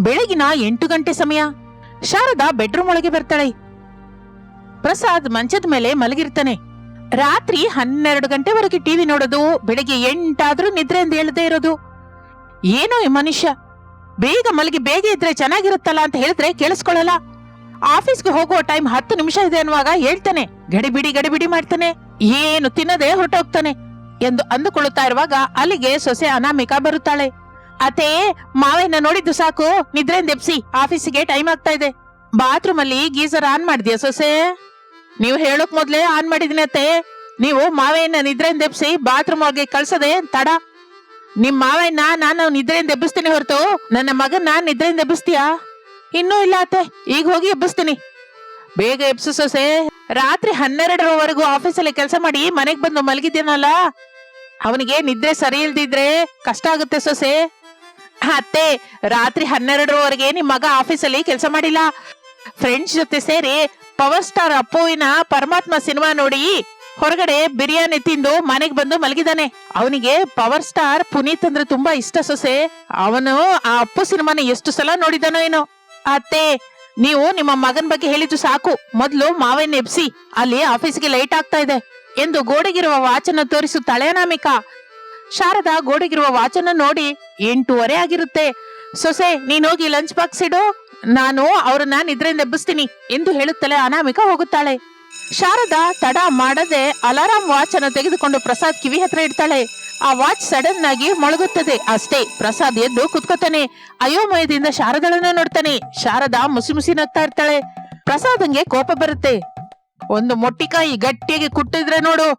ಬೆಳಗಿನ ಎಂಟು ಗಂಟೆ ಸಮಯ. ಶಾರದಾ ಬೆಡ್ರೂಮ್ ಒಳಗೆ ಬರ್ತಾಳೆ. ಪ್ರಸಾದ್ ಮಂಚದ ಮೇಲೆ ಮಲಗಿರ್ತಾನೆ. ರಾತ್ರಿ ಹನ್ನೆರಡು ಗಂಟೆವರೆಗೆ ಟಿವಿ ನೋಡೋದು, ಬೆಳಿಗ್ಗೆ ಎಂಟಾದ್ರೂ ನಿದ್ರೆ ಎಂದು ಹೇಳದೆ ಇರೋದು. ಏನೋ ಈ ಮನುಷ್ಯ. ಬೇಗ ಮಲಗಿ ಬೇಗ ಇದ್ರೆ ಚೆನ್ನಾಗಿರುತ್ತಲ್ಲ ಅಂತ ಹೇಳಿದ್ರೆ ಕೇಳಿಸ್ಕೊಳ್ಳಲ್ಲ. ಆಫೀಸ್ಗೆ ಹೋಗುವ ಟೈಮ್ ಹತ್ತು ನಿಮಿಷ ಇದೆ ಅನ್ನುವಾಗ ಹೇಳ್ತಾನೆ. ಗಡಿಬಿಡಿ ಗಡಿಬಿಡಿ ಮಾಡ್ತಾನೆ. ಏನು ತಿನ್ನದೆ ಹೊರಟೋಗ್ತಾನೆ ಎಂದು ಅಂದುಕೊಳ್ಳುತ್ತಾ ಇರುವಾಗ ಅಲ್ಲಿಗೆ ಸೊಸೆ ಅನಾಮಿಕಾ ಬರುತ್ತಾಳೆ. ಅತೇ ಮಾವಯ್ಯನ ನೋಡಿದ್ದು ಸಾಕು. ನಿದ್ರೆಯಿಂದ ದೆಪ್ಸಿ ಆಫೀಸಿಗೆ ಟೈಮ್ ಆಗ್ತಾ ಇದೆ. ಬಾತ್ರೂಮ್ ಅಲ್ಲಿ ಗೀಸರ್ ಆನ್ ಮಾಡಿದ್ಯಾ ಸೊಸೆ? ನೀವು ಹೇಳೋಕ್ ಮೊದ್ಲೇ ಆನ್ ಮಾಡಿದಿನಿ ಅತ್ತೆ. ನೀವು ಮಾವೆಯನ್ನ ನಿದ್ರೆನ್ ದೆಪ್ಸಿ ಬಾತ್ರೂಮ್ ಒಳಗೆ ಕಳ್ಸದೆ ತಡ. ನಿಮ್ ಮಾವಯ್ಯನ ನಾನು ನಿದ್ರೆಯಿಂದ ಎಬ್ಬಿಸ್ತೀನಿ ಹೊರತು. ನನ್ನ ಮಗನ್ನ ನಿದ್ರೆಯಿಂದ ಎಬ್ಬಿಸ್ತೀಯಾ ಇನ್ನೂ ಇಲ್ಲ ಅತ್ತೆ. ಈಗ ಹೋಗಿ ಎಬ್ಬಿಸ್ತೀನಿ. ಬೇಗ ಎಬ್ಸು ಸೊಸೆ. ರಾತ್ರಿ ಹನ್ನೆರಡರವರೆಗೂ ಆಫೀಸಲ್ಲಿ ಕೆಲಸ ಮಾಡಿ ಮನೆಗ್ ಬಂದು ಮಲಗಿದ್ದೇನಲ್ಲ? ಅವನಿಗೆ ನಿದ್ರೆ ಸರಿ ಇಲ್ದಿದ್ರೆ ಕಷ್ಟ ಆಗುತ್ತೆ ಸೊಸೆ. ಅತ್ತೆ ರಾತ್ರಿ ಹನ್ನೆರಡರವರೆಗೆ ನಿಮ್ ಮಗ ಆಫೀಸಲ್ಲಿ ಕೆಲಸ ಮಾಡಿಲ್ಲ. ಫ್ರೆಂಡ್ಸ್ ಜೊತೆ ಸೇರಿ ಪವರ್ ಸ್ಟಾರ್ ಅಪ್ಪುವಿನ ಪರಮಾತ್ಮ ಸಿನಿಮಾ ನೋಡಿ ಹೊರಗಡೆ ಬಿರಿಯಾನಿ ತಿಂದು ಮನೆಗ್ ಬಂದು ಮಲಗಿದಾನೆ ಅವನಿಗೆ ಪವರ್ ಸ್ಟಾರ್ ಪುನೀತ್ ಅಂದ್ರೆ ತುಂಬಾ ಇಷ್ಟ ಸೊಸೆ. ಅವನು ಆ ಅಪ್ಪು ಸಿನಿಮಾನ ಎಷ್ಟು ಸಲ ನೋಡಿದಾನೋ ಏನೋ. ಅತ್ತೆ, ನೀವು ನಿಮ್ಮ ಮಗನ್ ಬಗ್ಗೆ ಹೇಳಿದ್ದು ಸಾಕು. ಮೊದ್ಲು ಮಾವೇನ್ ಎಬ್ಸಿ. ಅಲ್ಲಿ ಆಫೀಸ್ಗೆ ಲೈಟ್ ಆಗ್ತಾ ಇದೆ. ಎಂದು ಗೋಡೆಗಿರುವ ವಾಚನ ತೋರಿಸುತ್ತಾಳೆ ಅನಾಮಿಕಾ ಶಾರದಾ ಗೋಡೆಗಿರುವ ವಾಚನ್ನ ನೋಡಿ ಎಂಟೂವರೆ ಆಗಿರುತ್ತೆ. ಸೊಸೆ ನೀನೋಗಿ ಲಂಚ್ ಬಾಕ್ಸ್ ಇಡು. ನಾನು ಅವ್ರನ್ನ ನಿದ್ರೆಯಿಂದ ಎಬ್ಬಿಸ್ತೀನಿ ಎಂದು ಹೇಳುತ್ತಲೇ ಅನಾಮಿಕ ಹೋಗುತ್ತಾಳೆ. ಶಾರದಾ ತಡ ಮಾಡದೆ ಅಲಾರಾಂ ವಾಚ್ ಅನ್ನು ತೆಗೆದುಕೊಂಡು ಪ್ರಸಾದ್ ಕಿವಿ ಹತ್ರ ಇಡ್ತಾಳೆ. ಆ ವಾಚ್ ಸಡನ್ ಆಗಿ ಮೊಳಗುತ್ತದೆ. ಅಷ್ಟೇ, ಪ್ರಸಾದ್ ಎದ್ದು ಕುತ್ಕೋತಾನೆ. ಅಯೋಮಯದಿಂದ ಶಾರದಳನ್ನ ನೋಡ್ತಾನೆ. ಶಾರದಾ ಮುಸಿ ಮುಸಿ ನಗ್ತಾ ಇರ್ತಾಳೆ. ಪ್ರಸಾದಂಗೆ ಕೋಪ ಬರುತ್ತೆ. ಒಂದು ಮೊಟ್ಟಿಕಾಯಿ ಗಟ್ಟಿಯಾಗಿ ಕುಟ್ಟಿದ್ರೆ ನೋಡು.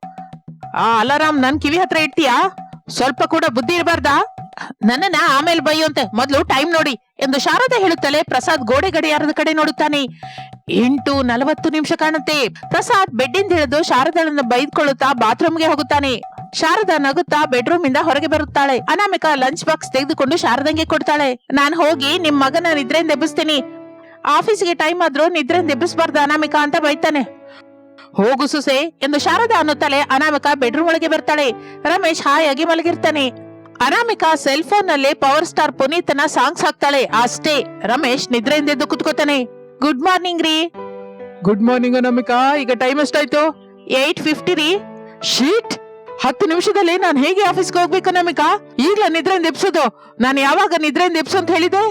ಆ ಅಲಾರಾಮ್ ನನ್ ಕಿವಿ ಹತ್ರ ಇಡ್ತೀಯಾ? ಸ್ವಲ್ಪ ಕೂಡ ಬುದ್ಧಿ ಇರಬಾರ್ದಾ? ನನ್ನನ್ನ ಆಮೇಲೆ ಬೈಯುವಂತೆ ಮೊದ್ಲು ಟೈಮ್ ನೋಡಿ ಎಂದು ಶಾರದಾ ಹೇಳುತ್ತಲೇ ಪ್ರಸಾದ್ ಗೋಡೆ ಗಡಿಯಾರದ ಕಡೆ ನೋಡುತ್ತಾನೆ. ಎಂಟು ನಲವತ್ತು ನಿಮಿಷ ಕಾಣುತ್ತೆ. ಪ್ರಸಾದ್ ಬೆಡ್ಡಿಂದ ಹಿಡಿದು ಶಾರದಳನ್ನ ಬೈದ್ಕೊಳ್ಳುತ್ತಾ ಬಾತ್ರೂಮ್ಗೆ ಹೋಗುತ್ತಾನೆ. ಶಾರದಾ ನಗುತ್ತಾ ಬೆಡ್ರೂಮ್ ಇಂದ ಹೊರಗೆ ಬರುತ್ತಾಳೆ. ಅನಾಮಿಕಾ ಲಂಚ್ ಬಾಕ್ಸ್ ತೆಗೆದುಕೊಂಡು ಶಾರದಂಗೆ ಕೊಡ್ತಾಳೆ. ನಾನ್ ಹೋಗಿ ನಿಮ್ ಮಗನ ನಿದ್ರೆಯಿಂದ ಎಬ್ಬಿಸ್ತೀನಿ. ಆಫೀಸ್ಗೆ ಟೈಮ್ ಆದ್ರೂ ನಿದ್ರೆಯಿಂದ ಎಬ್ಬಿಸ್ಬಾರ್ದು ಅನಾಮಿಕಾ ಅಂತ ಬೈತಾನೆ. ಹೋಗು ಸುಸೆ ಎಂದು ಶಾರದಾ ಅನ್ನುತ್ತಲೇ ಅನಾಮಿಕ ಬೆಡ್ರೂಮ್ ಒಳಗೆ ಬರ್ತಾಳೆ. ರಮೇಶ್ ಹಾಯಾಗಿ ಮಲಗಿರ್ತಾನೆ. ಅನಾಮಿಕಾ ಸೆಲ್ ಫೋನ್ನಲ್ಲಿ ಪವರ್ ಸ್ಟಾರ್ ಪುನೀತನ ಸಾಂಗ್ಸ್ ಹಾಕ್ತಾಳೆ. ಅಷ್ಟೇ ರಮೇಶ್ ನಿದ್ರೆಯಿಂದ ಎದ್ದು ಕುತ್ಕೋತಾನೆ. ಗುಡ್ ಮಾರ್ನಿಂಗ್ ರೀ. ಗುಡ್ ಮಾರ್ನಿಂಗ್ ಅನಾಮಿಕಾ ಈಗ ಟೈಮ್ ಎಷ್ಟಾಯ್ತು? ಏಟ್ ಫಿಫ್ಟಿ ರೀ. ಶೀಟ್ ಹತ್ತು ನಿಮಿಷದಲ್ಲಿ ನಾನು ಹೇಗೆ ಆಫೀಸ್ಗೆ ಹೋಗ್ಬೇಕು ಅನಾಮಿಕಾ? ಈಗಲೇ ನಿದ್ರೆಯಿಂದ ಎಪ್ಸೋದು ನಾನು ಯಾವಾಗ ನಿದ್ರೆಯಿಂದ ಎಬ್ಸು ಅಂತ ಹೇಳಿದೆ?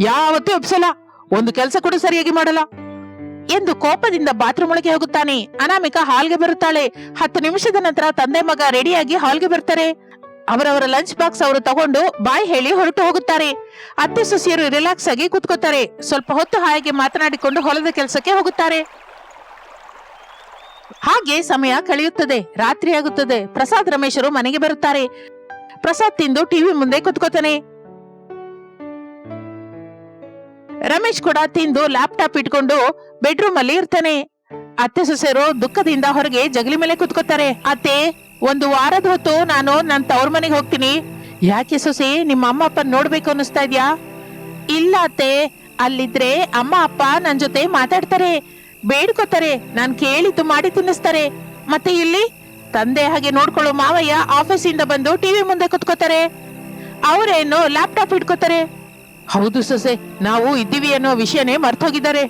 ಯಾವತ್ತೂ ಎಬ್ಸಲ್ಲ. ಒಂದು ಕೆಲಸ ಕೂಡ ಸರಿಯಾಗಿ ಮಾಡಲ್ಲ. ಎಂದು ಕೋಪದಿಂದ ಬಾತ್ರೂಮ್ ಒಳಗೆ ಹೋಗುತ್ತಾನೆ. ಅನಾಮಿಕಾ ಹಾಲ್ಗೆ ಬರುತ್ತಾಳೆ. ಹತ್ತು ನಿಮಿಷದ ನಂತರ ತಂದೆ ಮಗ ರೆಡಿಯಾಗಿ ಹಾಲ್ಗೆ ಬರ್ತಾರೆ. ಅವರವರ ಲಂಚ್ ಬಾಕ್ಸ್ ಅವರು ತಗೊಂಡು ಬಾಯ್ ಹೇಳಿ ಹೊರಟು ಹೋಗುತ್ತಾರೆ. ಅತ್ತೆ ಸೊಸೆಯರು ರಿಲ್ಯಾಕ್ಸ್ ಆಗಿ ಕೂತ್ಕೋತಾರೆ ಸ್ವಲ್ಪ ಹೊತ್ತು ಹಾಗೆ ಮಾತನಾಡಿಕೊಂಡು ಹೊಲದ ಕೆಲಸಕ್ಕೆ ಹೋಗುತ್ತಾರೆ. ಹಾಗೆ ಸಮಯ ಕಳೆಯುತ್ತದೆ. ರಾತ್ರಿ ಆಗುತ್ತದೆ. ಪ್ರಸಾದ್ ರಮೇಶರು ಮನೆಗೆ ಬರುತ್ತಾರೆ. ಪ್ರಸಾದ್ ತಿಂದು ಟಿವಿ ಮುಂದೆ ಕುತ್ಕೋತಾನೆ ರಮೇಶ್ ಕೂಡ ತಿಂದು ಲ್ಯಾಪ್ಟಾಪ್ ಇಟ್ಕೊಂಡು ಬೆಡ್ರೂಮ್ ಅಲ್ಲಿ ಇರ್ತಾನೆ. ಅತ್ತೆ ಸೊಸೆರು ದುಃಖದಿಂದ ಹೊರಗೆ ಜಗಲಿ ಮೇಲೆ ಕುತ್ಕೋತಾರೆ. ಅತ್ತೆ, ಒಂದು ವಾರದ ಹೊತ್ತು ನಾನು ನನ್ನ ತವ್ರ ಮನೆಗೆ ಹೋಗ್ತೀನಿ. ಯಾಕೆ ಸೊಸೆ, ನಿಮ್ಮ ಅಮ್ಮ ಅಪ್ಪ ನೋಡ್ಬೇಕು ಅನ್ನಿಸ್ತಾ ಇದ್ಯಾ? ಇಲ್ಲ ಅತ್ತೆ, ಅಲ್ಲಿದ್ರೆ ಅಮ್ಮ, ಅಪ್ಪ ನನ್ ಜೊತೆ ಮಾತಾಡ್ತಾರೆ. ಬೇಡ್ಕೋತಾರೆ. ನಾನ್ ಕೇಳಿದ್ದು ಮಾಡಿ ತಿನ್ನಿಸ್ತಾರೆ. ಮತ್ತೆ ಇಲ್ಲಿ? ತಂದೆ ಹಾಗೆ ನೋಡ್ಕೊಳ್ಳೋ ಮಾವಯ್ಯ ಆಫೀಸಿಂದ ಬಂದು ಟಿವಿ ಮುಂದೆ ಕುತ್ಕೋತಾರೆ. ಅವರೇನು ಲ್ಯಾಪ್ಟಾಪ್ ಇಟ್ಕೋತಾರೆ. ಹೌದು ಸೊಸೆ, ನಾವು ಇದ್ದೀವಿ ಅನ್ನೋ ವಿಷಯನೇ ಮರ್ತೋಗಿದ್ದಾರೆ.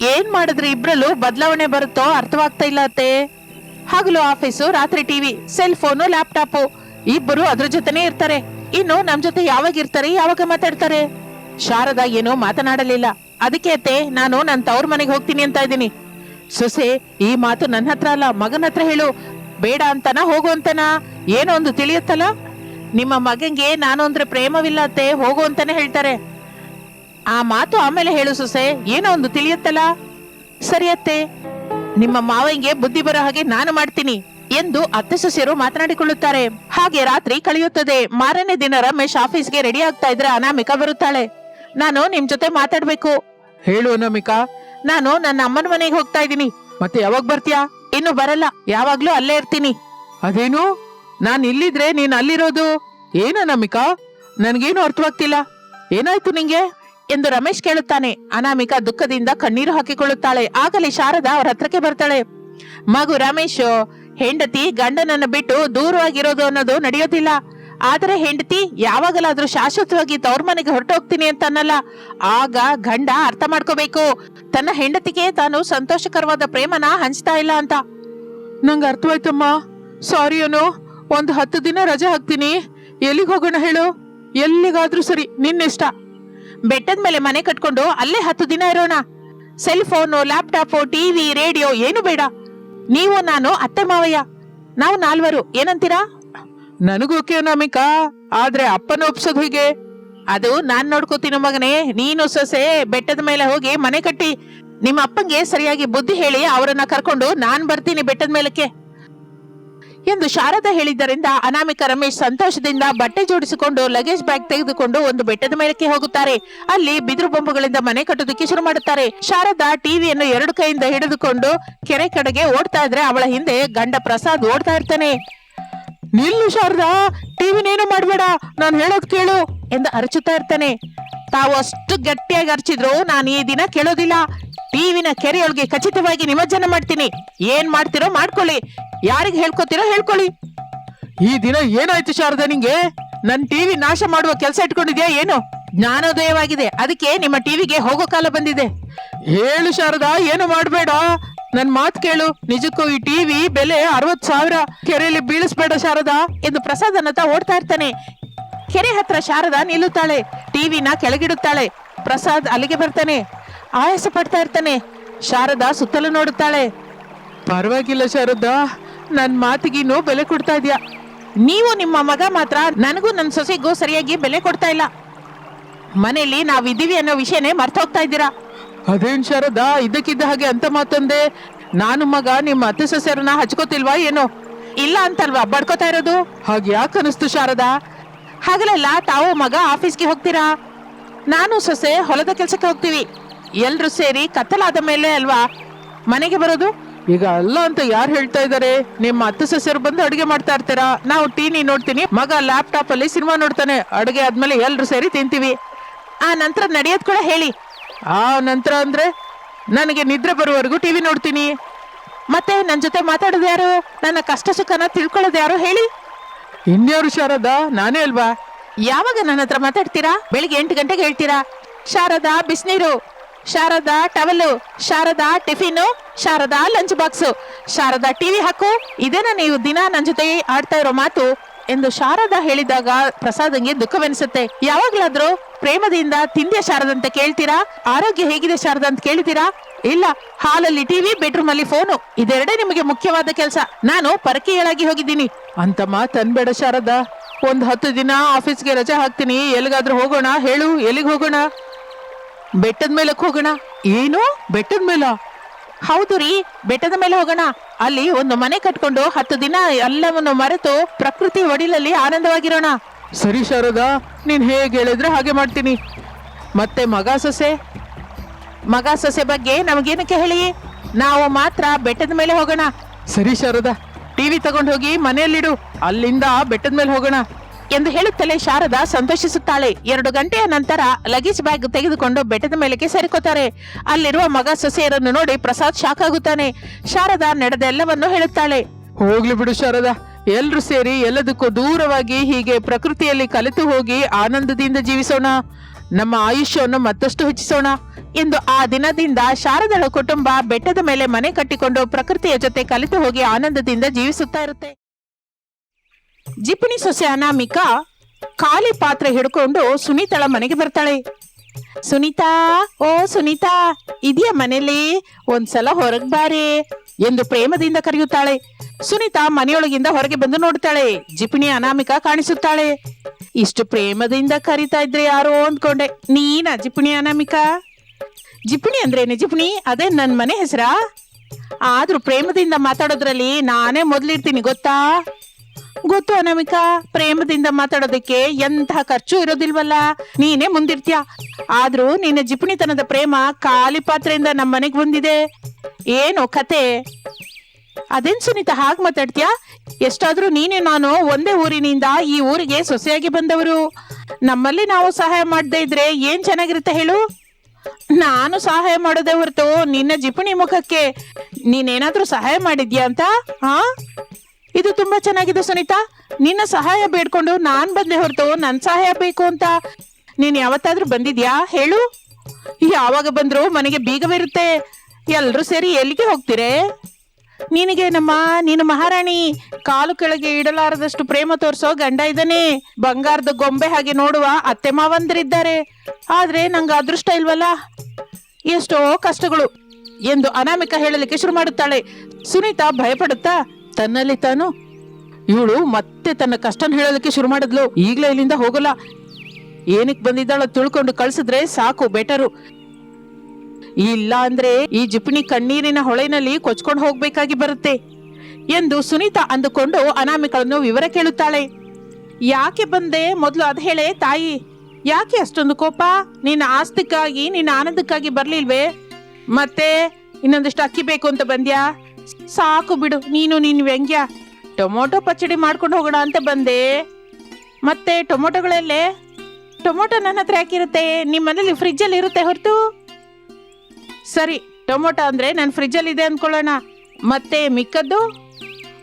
ಏನ್ ಮಾಡಿದ್ರೆ ಇಬ್ರಲ್ಲೂ? ಬದಲಾವಣೆ ಬರುತ್ತೋ ಅರ್ಥವಾಗ್ತಾ ಇಲ್ಲ ಅತ್ತೆ. ಹಗಲು ಆಫೀಸು, ರಾತ್ರಿ ಟಿವಿ ಸೆಲ್ ಫೋನು ಲ್ಯಾಪ್ಟಾಪು ಇಬ್ಬರು ಅದ್ರ ಜೊತೆನೇ ಇರ್ತಾರೆ. ಇನ್ನು ನಮ್ ಜೊತೆ ಯಾವಾಗ ಇರ್ತಾರೆ, ಯಾವಾಗ ಮಾತಾಡ್ತಾರೆ? ಶಾರದಾ ಏನು ಮಾತನಾಡಲಿಲ್ಲ. ಅದಕ್ಕೆ ಅತ್ತೆ, ನಾನು ನನ್ ತವ್ರ ಮನೆಗೆ ಹೋಗ್ತೀನಿ ಅಂತ ಇದ್ದೀನಿ. ಸೊಸೆ, ಈ ಮಾತು ನನ್ನ ಹತ್ರ ಅಲ್ಲ, ಮಗನ ಹತ್ರ ಹೇಳು. ಬೇಡ ಅಂತನ, ಹೋಗು ಅಂತನ? ಏನೋ ಒಂದು ತಿಳಿಯುತ್ತಲ್ಲ? ನಿಮ್ಮ ಮಗಂಗೆ ನಾನು ಅಂದ್ರೆ ಪ್ರೇಮವಿಲ್ಲ ಅತ್ತೆ, ಹೋಗು ಅಂತಾನೆ ಹೇಳ್ತಾರೆ. ಆ ಮಾತು ಆಮೇಲೆ ಹೇಳು ಸೊಸೆ ಏನೋ ಒಂದು ತಿಳಿಯುತ್ತಲ್ಲ? ಸರಿಯತ್ತೆ ನಿಮ್ಮ ಮಾವಂಗೆ ಬುದ್ಧಿ ಬರೋ ಹಾಗೆ ನಾನು ಮಾಡ್ತೀನಿ ಎಂದು ಅತ್ತೆ ಸೊಸೆಯರು ಮಾತನಾಡಿಕೊಳ್ಳುತ್ತಾರೆ. ಹಾಗೆ ರಾತ್ರಿ ಕಳೆಯುತ್ತದೆ. ಮಾರನೇ ದಿನ ರಮೇಶ್ ಆಫೀಸ್ಗೆ ರೆಡಿ ಆಗ್ತಾ ಇದ್ರೆ ಅನಾಮಿಕಾ ಬರುತ್ತಾಳೆ. ನಾನು ನಿಮ್ ಜೊತೆ ಮಾತಾಡ್ಬೇಕು. ಹೇಳು ಅನಾಮಿಕಾ. ನಾನು ನನ್ನ ಅಮ್ಮನ ಮನೆಗೆ ಹೋಗ್ತಾ ಇದ್ದೀನಿ. ಮತ್ತೆ ಯಾವಾಗ ಬರ್ತೀಯಾ? ಇನ್ನು ಬರಲ್ಲ. ಯಾವಾಗ್ಲೂ ಅಲ್ಲೇ ಇರ್ತೀನಿ. ಅದೇನು? ನಾನ್ ಇಲ್ಲಿದ್ರೆ ನೀನ್ ಅಲ್ಲಿರೋದು? ಏನ ನಮಿಕಾ ನನ್ಗೇನು ಅರ್ಥವಾಗ್ತಿಲ್ಲ. ಏನಾಯ್ತು ನಿಂಗೆ? ಎಂದು ರಮೇಶ್ ಕೇಳುತ್ತಾನೆ. ಅನಾಮಿಕ ದುಃಖದಿಂದ ಕಣ್ಣೀರು ಹಾಕಿಕೊಳ್ಳುತ್ತಾಳೆ. ಆಗಲೇ ಶಾರದಾ ಅವರ ಹತ್ರಕ್ಕೆ ಬರ್ತಾಳೆ. ಮಗು ರಮೇಶ್, ಹೆಂಡತಿ ಗಂಡನನ್ನು ಬಿಟ್ಟು ದೂರವಾಗಿರೋದು ಅನ್ನೋದು ನಡೆಯೋದಿಲ್ಲ. ಆದರೆ ಹೆಂಡತಿ, ಯಾವಾಗಲಾದ್ರೂ ಶಾಶ್ವತವಾಗಿ ತವ್ರ ಮನೆಗೆ ಹೊರಟೋಗ್ತೀನಿ ಅಂತ ಅನ್ನಲ್ಲ. ಆಗ ಗಂಡ ಅರ್ಥ ಮಾಡ್ಕೋಬೇಕು. ತನ್ನ ಹೆಂಡತಿಗೆ ತಾನು ಸಂತೋಷಕರವಾದ ಪ್ರೇಮನ ಹಂಚ್ತಾ ಇಲ್ಲ ಅಂತ. ನಂಗೆ ಅರ್ಥವಾಯ್ತಮ್ಮ. ಸಾರಿ ಅನು. ಒಂದು ಹತ್ತು ದಿನ ರಜೆ ಹಾಕ್ತೀನಿ. ಎಲ್ಲಿಗೆ ಹೋಗೋಣ ಹೇಳು? ಎಲ್ಲಿಗಾದ್ರೂ ಸರಿ, ನಿನ್ನಿಷ್ಟ? ಬೆಟ್ಟದ ಮೇಲೆ ಮನೆ ಕಟ್ಕೊಂಡು ಅಲ್ಲೇ ಹತ್ತು ದಿನ ಇರೋಣ. Cell phone laptop TV radio ಏನು ಬೇಡ. ನೀವು, ನಾನು, ಅತ್ತೆ, ಮಾವಯ್ಯ. ನಾವು ನಾಲ್ವರು. ಏನಂತೀರಾ? ನನಗೂ ಅನಾಮಿಕಾ ಆದ್ರೆ ಅಪ್ಪನ ಒಪ್ಸೋದು ಹೀಗೆ. ಅದು ನಾನ್ ನೋಡ್ಕೋತೀನಿ ಮಗನೇ. ನೀನು ಸೊಸೆ, ಬೆಟ್ಟದ ಮೇಲೆ ಹೋಗಿ ಮನೆ ಕಟ್ಟಿ. ನಿಮ್ಮ ಅಪ್ಪಂಗೆ ಸರಿಯಾಗಿ ಬುದ್ಧಿ ಹೇಳಿ ಅವರನ್ನ ಕರ್ಕೊಂಡು ನಾನ್ ಬರ್ತೀನಿ ಬೆಟ್ಟದ ಮೇಲಕ್ಕೆ. ಎಂದು ಶಾರದಾ ಹೇಳಿದ್ದರಿಂದ ಅನಾಮಿಕ ರಮೇಶ್ ಸಂತೋಷದಿಂದ ಬಟ್ಟೆ ಜೋಡಿಸಿಕೊಂಡು ಲಗೇಜ್ ಬ್ಯಾಗ್ ತೆಗೆದುಕೊಂಡು ಒಂದು ಬೆಟ್ಟದ ಮೇಲಕ್ಕೆ ಹೋಗುತ್ತಾರೆ. ಅಲ್ಲಿ ಬಿದಿರು ಬೊಂಬುಗಳಿಂದ ಮನೆ ಕಟ್ಟೋದಕ್ಕೆ ಶುರು ಮಾಡುತ್ತಾರೆ. ಶಾರದಾ ಟಿವಿಯನ್ನು ಎರಡು ಕೈಯಿಂದ ಹಿಡಿದುಕೊಂಡು ಕೆರೆ ಕಡೆಗೆ ಓಡ್ತಾ ಇದ್ರೆ ಅವಳ ಹಿಂದೆ ಗಂಡ ಪ್ರಸಾದ್ ಓಡ್ತಾ ಇರ್ತಾನೆ. ನಿಲ್ಲು ಶಾರದಾ, ಟಿವಿನೇನು ಮಾಡಬೇಡ, ನಾನು ಹೇಳೋದ್ ಕೇಳು ಎಂದು ಅರಚುತ್ತಾ ಇರ್ತಾನೆ. ತಾವು ಅಷ್ಟು ಗಟ್ಟಿಯಾಗಿ ಅರ್ಚಿದ್ರು ನಾನು ಈ ದಿನ ಕೇಳೋದಿಲ್ಲ. ಟಿವಿನ ಕೆರೆಯೊಳಗೆ ಖಚಿತವಾಗಿ ನಿಮಜ್ಜನ ಮಾಡ್ತೀನಿ. ಏನ್ ಮಾಡ್ತಿರೋ ಮಾಡ್ಕೊಳ್ಳಿ. ಯಾರಿಗೆ ಹೇಳ್ಕೊತೀರಾ ಹೇಳ್ಕೊಳ್ಳಿ. ಈ ದಿನ ಏನಾಯ್ತು ಶಾರದಾ ನಿಂಗೆ? ನನ್ ಟಿವಿ ನಾಶ ಮಾಡುವ ಕೆಲಸ ಇಟ್ಕೊಂಡಿದ್ಯಾ ಏನು? ಜ್ಞಾನೋದಯವಾಗಿದೆ. ಅದಕ್ಕೆ ನಿಮ್ಮ ಟಿವಿಗೆ ಹೋಗೋ ಕಾಲ ಬಂದಿದೆ. ಹೇಳು ಶಾರದಾ, ಏನು ಮಾಡಬೇಡ? ನನ್ ಮಾತ್ ಕೇಳು. ನಿಜಕ್ಕೂ ಈ ಟಿವಿ ಬೆಲೆ ಅರವತ್ ಸಾವಿರ. ಕೆರೆಯಲ್ಲಿ ಬೀಳಿಸ್ಬೇಡ ಶಾರದಾ ಎಂದು ಪ್ರಸಾದ್ ಅನ್ನತ ಓಡ್ತಾ ಇರ್ತಾನೆ. ಕೆರೆ ಹತ್ರ ಶಾರದಾ ನಿಲ್ಲುತ್ತಾಳೆ. ಟಿವಿನ ಕೆಳಗಿಡುತ್ತಾಳೆ. ಪ್ರಸಾದ್ ಅಲ್ಲಿಗೆ ಬರ್ತಾನೆ. ಆಯಾಸ ಪಡ್ತಾ ಇರ್ತಾನೆ. ಶಾರದಾ ಸುತ್ತಲೂ ನೋಡುತ್ತಾಳೆ. ಪರವಾಗಿಲ್ಲ ಶಾರದಾ. ನನ್ ಮಾತಿಗಿನ್ನೂ ಬೆಲೆ ಕೊಡ್ತಾ ಇದೆಯಾ? ನೀವು ನಿಮ್ಮ ಮಗ ಮಾತ್ರ ನನಗೂ ನನ್ನ ಸೊಸೆಗೂ ಸರಿಯಾಗಿ ಬೆಲೆ ಕೊಡ್ತಾ ಇಲ್ಲ. ಮನೆಯಲ್ಲಿ ನಾವಿದ್ದೀವಿ ಅನ್ನೋ ವಿಷಯನೇ ಮರ್ತೋಗ್ತಾ ಇದ್ದೀರಾ? ಅದೇನ್ ಶಾರದಾ ಇದಕ್ಕಿದ್ದ ಹಾಗೆ ಅಂತ ಮಾತಂದೆ? ನಾನು ಮಗ ನಿಮ್ಮ ಅತ್ತೆ ಸೊಸೆಯರನ್ನ ಹಚ್ಕೋತಿಲ್ವಾ ಏನೋ? ಇಲ್ಲ ಅಂತಲ್ವಾ ಬಡ್ಕೋತಾ ಇರೋದು? ಹಾಗೆ ಯಾಕೆ ಅನಿಸ್ತು ಶಾರದಾ? ಹಾಗಲೆಲ್ಲ ತಾವು ಮಗ ಆಫೀಸ್ಗೆ ಹೋಗ್ತೀರಾ? ನಾನು ಸೊಸೆ ಹೊಲದ ಕೆಲಸಕ್ಕೆ ಹೋಗ್ತೀವಿ. ಎಲ್ರು ಸೇರಿ ಕತ್ತಲಾದ ಮೇಲೆ ಅಲ್ವಾ? ಮನೆಗೆ ಬರೋದು? ಈಗ ಅಲ್ಲ ಅಂತ ಯಾರು ಹೇಳ್ತಾ ಇದ್ದಾರೆ ನಿಮ್ಮ ಅತ್ತೆ ಸೊಸೆಯರು ಬಂದು ಅಡುಗೆ ಮಾಡ್ತಾ ಇರ್ತೀರಾ? ನಾವು ಟಿವಿ ನೋಡ್ತೀನಿ, ಮಗ ಲ್ಯಾಪ್ಟಾಪ್ ಅಲ್ಲಿ ಸಿನಿಮಾ ನೋಡ್ತಾನೆ, ಅಡುಗೆ ಆದ್ಮೇಲೆ ಎಲ್ಲರೂ ಸೇರಿ ತಿಂತೀವಿ. ಆ ನಂತರ ನಡೆಯೋದ್ ಕೂಡ ಹೇಳಿ. ಆ ನಂತರ ಅಂದ್ರೆ ನನಗೆ ನಿದ್ರೆ ಬರುವವರೆಗೂ ಟಿವಿ ನೋಡ್ತೀನಿ. ಮತ್ತೆ ನನ್ನ ಜೊತೆ ಮಾತಾಡೋದು ಯಾರು? ನನ್ನ ಕಷ್ಟ ಸುಖನ ತಿಳ್ಕೊಳ್ಳೋದು ಯಾರು ಹೇಳಿ? ಇನ್ಯಾರು ಶಾರದಾ? ನಾನೇ ಅಲ್ವಾ? ಯಾವಾಗ ನನ್ನ ಹತ್ರ ಮಾತಾಡ್ತೀರಾ? ಬೆಳಿಗ್ಗೆ ಎಂಟು ಗಂಟೆಗೆ ಹೇಳ್ತೀರಾ? ಶಾರದಾ, ಬಿಸಿನೀರು. Sharada towel, Sharada tiffin, Sharada lunch box. Sharada TV ಹಾಕು ಇದೇನ ನೀವು ದಿನ ನನ್ನ ಜೊತೆ ಆಡ್ತಾ ಇರೋ ಮಾತು? ಎಂದು ಶಾರದಾ ಹೇಳಿದಾಗ ಪ್ರಸಾದಂಗೆ ದುಃಖವೆನಿಸುತ್ತೆ. ಯಾವಾಗ್ಲಾದ್ರೂ ಪ್ರೇಮದಿಂದ ತಿಂದೆ ಶಾರದ ಅಂತ ಕೇಳ್ತೀರಾ? ಆರೋಗ್ಯ ಹೇಗಿದೆ ಶಾರದ ಅಂತ ಕೇಳ್ತೀರಾ? ಇಲ್ಲ, ಹಾಲಲ್ಲಿ ಟಿವಿ ಬೆಡ್ರೂಮ್ ಅಲ್ಲಿ ಫೋನು. ಇದೆರಡೇ ನಿಮಗೆ ಮುಖ್ಯವಾದ ಕೆಲಸ. ನಾನು ಪರಕೀಯಳಾಗಿ ಹೋಗಿದ್ದೀನಿ. ಅಂತ ಮಾತು ಶಾರದ ಶಾರದಾ. ಒಂದ್ ಹತ್ತು ದಿನ ಆಫೀಸ್ಗೆ ರಜೆ ಹಾಕ್ತೀನಿ. ಎಲ್ಲಿಗಾದ್ರೂ ಹೋಗೋಣ? ಹೇಳು, ಎಲ್ಲಿಗೆ ಹೋಗೋಣ? ಬೆಟ್ಟದ ಮೇಲಕ್ಕೆ ಹೋಗೋಣ? ಏನು? ಬೆಟ್ಟದ ಮೇಲ? ಹೌದು ರೀ, ಬೆಟ್ಟದ ಮೇಲೆ ಹೋಗೋಣ. ಅಲ್ಲಿ ಒಂದು ಮನೆ ಕಟ್ಕೊಂಡು ಹತ್ತು ದಿನ ಎಲ್ಲವನ್ನು ಮರೆತು ಪ್ರಕೃತಿ ಒಡಿಲಲ್ಲಿ ಆನಂದವಾಗಿರೋಣ. ಸರಿ ಶಾರದಾ, ನೀನ್ ಹೇಗೆ ಹೇಳಿದ್ರೆ ಹಾಗೆ ಮಾಡ್ತೀನಿ. ಮತ್ತೆ ಮಗ ಸೊಸೆ? ಮಗ ಸೊಸೆ ಬಗ್ಗೆ ನಮಗೇನಕ್ಕೆ ಹೇಳಿ? ನಾವು ಮಾತ್ರ ಬೆಟ್ಟದ ಮೇಲೆ ಹೋಗೋಣ. ಸರಿ ಶಾರದಾ ಟಿವಿ ತಗೊಂಡು ಹೋಗಿ ಮನೆಯಲ್ಲಿಡು. ಅಲ್ಲಿಂದ ಬೆಟ್ಟದ ಮೇಲೆ ಹೋಗೋಣ. ಎಂದು ಹೇಳುತ್ತಲೇ ಶಾರದಾ ಸಂತೋಷಿಸುತ್ತಾಳೆ. ಎರಡು ಗಂಟೆಯ ನಂತರ ಲಗೇಜ್ ಬ್ಯಾಗ್ ತೆಗೆದುಕೊಂಡು ಬೆಟ್ಟದ ಮೇಲಕ್ಕೆ ಸೇರಿಕೋತಾರೆ ಅಲ್ಲಿರುವ ಮಗ ಸೊಸೆಯರನ್ನು ನೋಡಿ ಪ್ರಸಾದ್ ಶಾಕ್ ಆಗುತ್ತಾನೆ. ಶಾರದಾ ನಡೆದ ಎಲ್ಲವನ್ನು ಹೇಳುತ್ತಾಳೆ. ಹೋಗ್ಲಿ ಬಿಡು ಶಾರದಾ. ಎಲ್ರು ಸೇರಿ ಎಲ್ಲದಕ್ಕೂ ದೂರವಾಗಿ ಹೀಗೆ ಪ್ರಕೃತಿಯಲ್ಲಿ ಕಲಿತು ಹೋಗಿ ಆನಂದದಿಂದ ಜೀವಿಸೋಣ. ನಮ್ಮ ಆಯುಷ್ಯವನ್ನು ಮತ್ತಷ್ಟು ಹೆಚ್ಚಿಸೋಣ ಎಂದು ಆ ದಿನದಿಂದ ಶಾರದಳ ಕುಟುಂಬ ಬೆಟ್ಟದ ಮೇಲೆ ಮನೆ ಕಟ್ಟಿಕೊಂಡು ಪ್ರಕೃತಿಯ ಜೊತೆ ಕಲಿತು ಹೋಗಿ ಆನಂದದಿಂದ ಜೀವಿಸುತ್ತಾ ಇರುತ್ತೆ. ಜಿಪುಣಿ ಸೊಸೆ ಅನಾಮಿಕಾ ಖಾಲಿ ಪಾತ್ರೆ ಹಿಡ್ಕೊಂಡು ಸುನೀತಳ ಮನೆಗೆ ಬರ್ತಾಳೆ. ಸುನೀತಾ, ಓ ಸುನೀತಾ, ಇದೆಯ ಮನೇಲಿ ಒಂದ್ಸಲ ಹೊರಗ್ ಬಾರೆ ಎಂದು ಪ್ರೇಮದಿಂದ ಕರೆಯುತ್ತಾಳೆ. ಸುನೀತಾ ಮನೆಯೊಳಗಿಂದ ಹೊರಗೆ ಬಂದು ನೋಡ್ತಾಳೆ. ಜಿಪುಣಿ ಅನಾಮಿಕಾ ಕಾಣಿಸುತ್ತಾಳೆ. ಇಷ್ಟು ಪ್ರೇಮದಿಂದ ಕರಿತಾ ಇದ್ರೆ ಯಾರೋ ಅಂದ್ಕೊಂಡೆ. ನೀನಾ ಜಿಪಿಣಿ ಅನಾಮಿಕಾ ಜಿಪಿಣಿ ಅಂದ್ರೇನೆ ಜಿಪುಣಿ ಅದೇ ನನ್ ಮನೆ ಹೆಸರಾ? ಆದ್ರೂ ಪ್ರೇಮದಿಂದ ಮಾತಾಡೋದ್ರಲ್ಲಿ ನಾನೇ ಮೊದ್ಲಿರ್ತೀನಿ, ಗೊತ್ತಾ? ಗೊತ್ತು ಅನಾಮಿಕಾ? ಪ್ರೇಮದಿಂದ ಮಾತಾಡೋದಕ್ಕೆ ಎಂತಹ ಖರ್ಚು ಇರೋದಿಲ್ವಲ್ಲ? ನೀನೇ ಮುಂದಿರ್ತೀಯ. ಆದ್ರೂ ನಿನ್ನ ಜಿಪುಣಿತನದ ಪ್ರೇಮ ಖಾಲಿ ಪಾತ್ರೆಯಿಂದ ನಮ್ಮ ಮನೆಗೆ ಬಂದಿದೆ. ಏನು ಕತೆ? ಅದೇನ್ ಸುನೀತಾ, ಹಾಗೆ ಮಾತಾಡ್ತೀಯಾ? ಎಷ್ಟಾದ್ರೂ ನೀನೆ ನಾನು ಒಂದೇ ಊರಿನಿಂದ ಈ ಊರಿಗೆ ಸೊಸೆಯಾಗಿ ಬಂದವರು. ನಮ್ಮಲ್ಲಿ ನಾವು ಸಹಾಯ ಮಾಡದೇ ಇದ್ರೆ ಏನ್ ಚೆನ್ನಾಗಿರುತ್ತೆ ಹೇಳು? ನಾನು ಸಹಾಯ ಮಾಡೋದೇ ಹೊರತು ನಿನ್ನ ಜಿಪುಣಿ ಮುಖಕ್ಕೆ ನೀನೇನಾದ್ರೂ ಸಹಾಯ ಮಾಡಿದ್ಯಾ ಅಂತ ಹಾ ಇದು ತುಂಬಾ ಚೆನ್ನಾಗಿದೆ ಸುನೀತಾ. ನಿನ್ನ ಸಹಾಯ ಬೇಡ್ಕೊಂಡು ನಾನ್ ಬಂದೆ ಹೊರತು ನನ್ ಸಹಾಯ ಬೇಕು ಅಂತ. ನೀನ್ ಯಾವತ್ತಾದ್ರೂ ಬಂದಿದ್ಯಾ? ಹೇಳು. ಯಾವಾಗ ಬಂದ್ರು ಮನೆಗೆ ಬೀಗವಿರುತ್ತೆ ಎಲ್ರೂ ಸೇರಿ ಎಲ್ಲಿಗೆ ಹೋಗ್ತೀರೇ? ನಿನಗೇನಮ್ಮ ನೀನು ಮಹಾರಾಣಿ, ಕಾಲು ಕೆಳಗೆ ಇಡಲಾರದಷ್ಟು ಪ್ರೇಮ ತೋರಿಸೋ ಗಂಡ ಇದ್ದಾನೆ. ಬಂಗಾರದ ಗೊಂಬೆ ಹಾಗೆ ನೋಡುವ ಅತ್ತೆ ಮಾವಂದರಿದ್ದಾರೆ ಆದ್ರೆ ನಂಗೆ ಅದೃಷ್ಟ ಇಲ್ವಲ್ಲ? ಎಷ್ಟೋ ಕಷ್ಟಗಳು. ಎಂದು ಅನಾಮಿಕ ಹೇಳಲಿಕ್ಕೆ ಶುರು ಮಾಡುತ್ತಾಳೆ. ಸುನೀತಾ ಭಯಪಡುತ್ತಾ ತನ್ನಲ್ಲಿ ತಾನು? ಇವಳು ಮತ್ತೆ ತನ್ನ ಕಷ್ಟನ ಹೇಳೋದಕ್ಕೆ ಶುರು ಮಾಡಿದ್ಲು. ಈಗಲೇ ಇಲ್ಲಿಂದ ಹೋಗಲ್ಲ. ಏನಕ್ಕೆ ಬಂದಿದ್ದಾಳೋ ತಿಳ್ಕೊಂಡು ಕಳ್ಸಿದ್ರೆ ಸಾಕು ಬೆಟರು ಇಲ್ಲ ಅಂದ್ರೆ ಈ ಜಿಪಣಿ ಕಣ್ಣೀರಿನ ಹೊಳೆನಲ್ಲಿ ಕೊಚ್ಕೊಂಡು ಹೋಗ್ಬೇಕಾಗಿ ಬರುತ್ತೆ ಎಂದು ಸುನೀತಾ ಅಂದುಕೊಂಡು ಅನಾಮಿಕಳನ್ನು ವಿವರ ಕೇಳುತ್ತಾಳೆ. ಯಾಕೆ ಬಂದೆ? ಮೊದಲು ಅದ್ ಹೇಳೆ, ತಾಯಿ. ಯಾಕೆ ಅಷ್ಟೊಂದು ಕೋಪ? ನಿನ್ನ ಆಸ್ತಿಕ್ಕಾಗಿ ನಿನ್ನ ಆನಂದಕ್ಕಾಗಿ ಬರ್ಲಿಲ್ವೇ? ಮತ್ತೆ ಇನ್ನೊಂದಿಷ್ಟು ಅಕ್ಕಿ ಬೇಕು ಅಂತ ಬಂದ್ಯಾ? ಸಾಕು ಬಿಡು, ನೀನು ನಿನ್ ವ್ಯಂಗ್ಯ. ಟೊಮೊಟೊ ಪಚ್ಚಡಿ ಮಾಡ್ಕೊಂಡು ಹೋಗೋಣ ಅಂತ ಬಂದೆ. ಮತ್ತೆ ಟೊಮೊಟೊಗಳಲ್ಲೇ, ಟೊಮೊಟೊ ನನ್ನ ಹತ್ರ ಯಾಕಿರುತ್ತೆ? ನಿಮ್ಮ ಮನೇಲಿ ಫ್ರಿಜ್ಜಲ್ಲಿ ಇರುತ್ತೆ ಹೊರತು? ಸರಿ, ಟೊಮೊಟೊ ಅಂದ್ರೆ ನನ್ನ ಫ್ರಿಜ್ಜಲ್ಲಿ ಇದೆ ಅಂದ್ಕೊಳ್ಳೋಣ ಮತ್ತೆ ಮಿಕ್ಕದ್ದು?